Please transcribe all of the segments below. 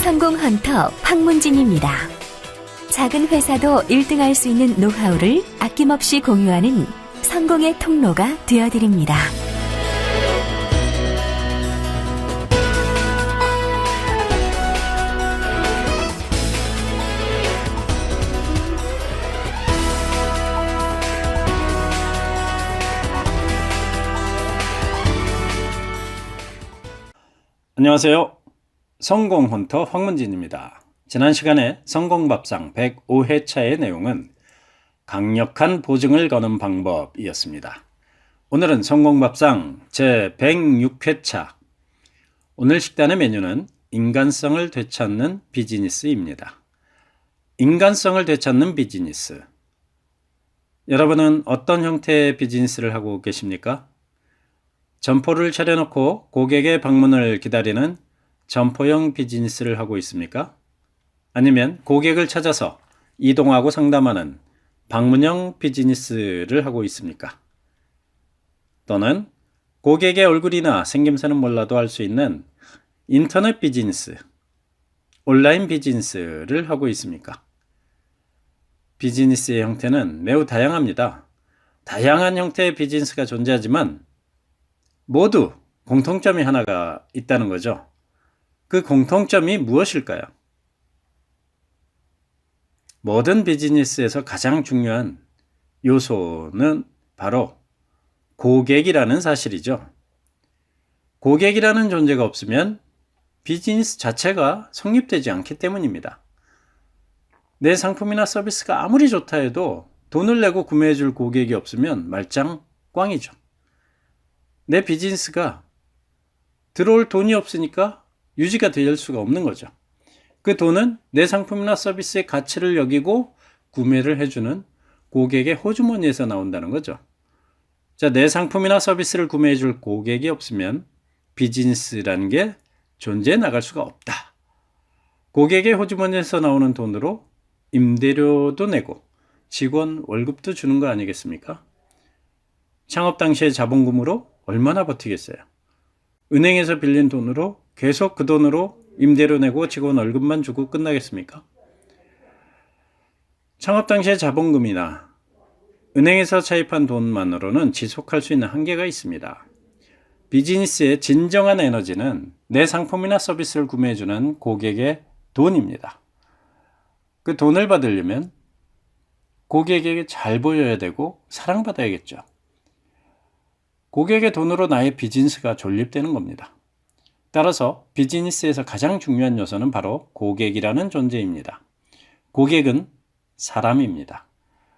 성공 헌터 황문진입니다. 작은 회사도 1등할 수 있는 노하우를 아낌없이 공유하는 성공의 통로가 되어드립니다. 안녕하세요. 성공 헌터 황문진입니다. 지난 시간에 성공밥상 105회차의 내용은 강력한 보증을 거는 방법이었습니다. 오늘은 성공밥상 제 106회차. 오늘 식단의 메뉴는 인간성을 되찾는 비즈니스입니다. 인간성을 되찾는 비즈니스. 여러분은 어떤 형태의 비즈니스를 하고 계십니까? 점포를 차려놓고 고객의 방문을 기다리는 점포형 비즈니스를 하고 있습니까? 아니면 고객을 찾아서 이동하고 상담하는 방문형 비즈니스를 하고 있습니까? 또는 고객의 얼굴이나 생김새는 몰라도 할수 있는 인터넷 비즈니스, 온라인 비즈니스를 하고 있습니까? 비즈니스의 형태는 매우 다양합니다. 다양한 형태의 비즈니스가 존재하지만 모두 공통점이 하나가 있다는 거죠. 그 공통점이 무엇일까요? 모든 비즈니스에서 가장 중요한 요소는 바로 고객이라는 사실이죠. 고객이라는 존재가 없으면 비즈니스 자체가 성립되지 않기 때문입니다. 내 상품이나 서비스가 아무리 좋다 해도 돈을 내고 구매해 줄 고객이 없으면 말짱 꽝이죠. 내 비즈니스가 들어올 돈이 없으니까 유지가 될 수가 없는 거죠. 그 돈은 내 상품이나 서비스의 가치를 여기고 구매를 해주는 고객의 호주머니에서 나온다는 거죠. 자, 내 상품이나 서비스를 구매해 줄 고객이 없으면 비즈니스라는 게 존재해 나갈 수가 없다. 고객의 호주머니에서 나오는 돈으로 임대료도 내고 직원 월급도 주는 거 아니겠습니까? 창업 당시의 자본금으로 얼마나 버티겠어요? 은행에서 빌린 돈으로 계속 그 돈으로 임대료 내고 직원 월급만 주고 끝나겠습니까? 창업 당시의 자본금이나 은행에서 차입한 돈만으로는 지속할 수 있는 한계가 있습니다. 비즈니스의 진정한 에너지는 내 상품이나 서비스를 구매해주는 고객의 돈입니다. 그 돈을 받으려면 고객에게 잘 보여야 되고 사랑받아야겠죠. 고객의 돈으로 나의 비즈니스가 존립되는 겁니다. 따라서 비즈니스에서 가장 중요한 요소는 바로 고객이라는 존재입니다. 고객은 사람입니다.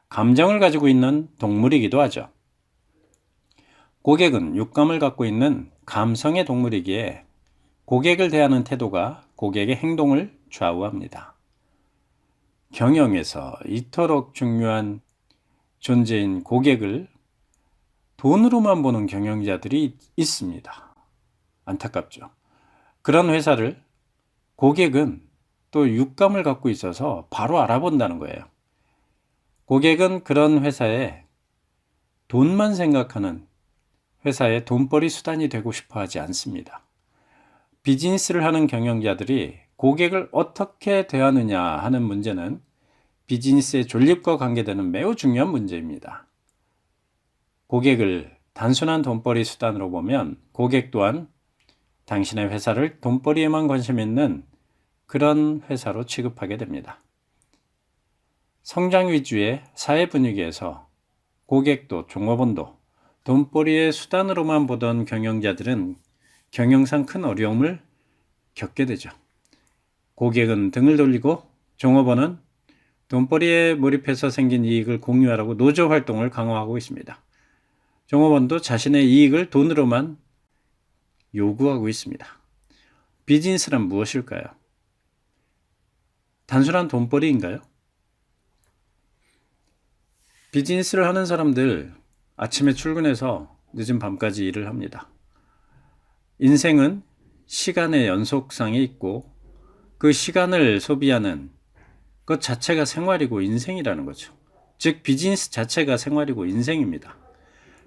감정을 가지고 있는 동물이기도 하죠. 고객은 육감을 갖고 있는 감성의 동물이기에 고객을 대하는 태도가 고객의 행동을 좌우합니다. 경영에서 이토록 중요한 존재인 고객을 돈으로만 보는 경영자들이 있습니다. 안타깝죠. 그런 회사를 고객은 또 육감을 갖고 있어서 바로 알아본다는 거예요. 고객은 그런 회사에 돈만 생각하는 회사의 돈벌이 수단이 되고 싶어 하지 않습니다. 비즈니스를 하는 경영자들이 고객을 어떻게 대하느냐 하는 문제는 비즈니스의 존립과 관계되는 매우 중요한 문제입니다. 고객을 단순한 돈벌이 수단으로 보면 고객 또한 당신의 회사를 돈벌이에만 관심 있는 그런 회사로 취급하게 됩니다. 성장 위주의 사회 분위기에서 고객도 종업원도 돈벌이의 수단으로만 보던 경영자들은 경영상 큰 어려움을 겪게 되죠. 고객은 등을 돌리고 종업원은 돈벌이에 몰입해서 생긴 이익을 공유하라고 노조 활동을 강화하고 있습니다. 종업원도 자신의 이익을 돈으로만 요구하고 있습니다. 비즈니스란 무엇일까요? 단순한 돈벌이인가요? 비즈니스를 하는 사람들 아침에 출근해서 늦은 밤까지 일을 합니다. 인생은 시간의 연속상이 있고 그 시간을 소비하는 것 자체가 생활이고 인생이라는 거죠. 즉 비즈니스 자체가 생활이고 인생입니다.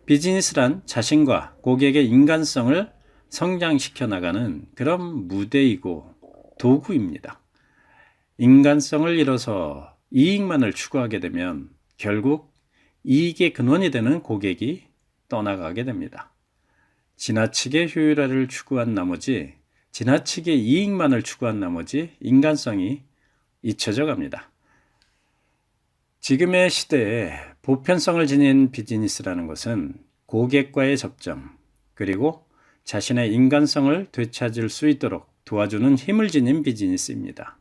비즈니스란 자신과 고객의 인간성을 성장시켜 나가는 그런 무대이고 도구입니다. 인간성을 잃어서 이익만을 추구하게 되면 결국 이익의 근원이 되는 고객이 떠나가게 됩니다. 지나치게 효율화를 추구한 나머지 지나치게 이익만을 추구한 나머지 인간성이 잊혀져 갑니다. 지금의 시대에 보편성을 지닌 비즈니스라는 것은 고객과의 접점, 그리고 자신의 인간성을 되찾을 수 있도록 도와주는 힘을 지닌 비즈니스입니다.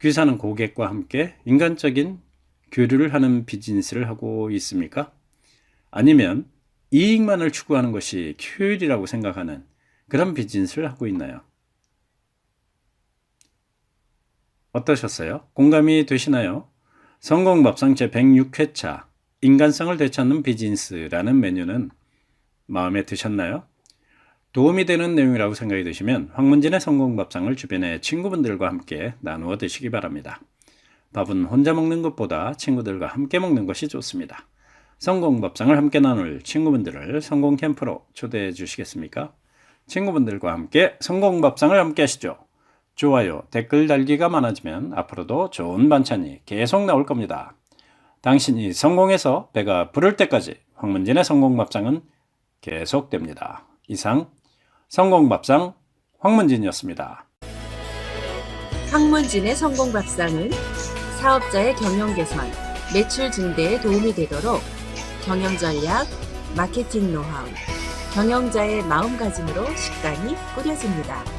귀사는 고객과 함께 인간적인 교류를 하는 비즈니스를 하고 있습니까? 아니면 이익만을 추구하는 것이 효율이라고 생각하는 그런 비즈니스를 하고 있나요? 어떠셨어요? 공감이 되시나요? 성공 밥상 제106회차 인간성을 되찾는 비즈니스라는 메뉴는 마음에 드셨나요? 도움이 되는 내용이라고 생각이 드시면 황문진의 성공밥상을 주변의 친구분들과 함께 나누어 드시기 바랍니다. 밥은 혼자 먹는 것보다 친구들과 함께 먹는 것이 좋습니다. 성공밥상을 함께 나눌 친구분들을 성공 캠프로 초대해 주시겠습니까? 친구분들과 함께 성공밥상을 함께 하시죠. 좋아요, 댓글 달기가 많아지면 앞으로도 좋은 반찬이 계속 나올 겁니다. 당신이 성공해서 배가 부를 때까지 황문진의 성공밥상은 계속됩니다. 이상 성공밥상 황문진이었습니다. 황문진의 성공밥상은 사업자의 경영 개선, 매출 증대에 도움이 되도록 경영 전략, 마케팅 노하우, 경영자의 마음가짐으로 식단이 꾸려집니다.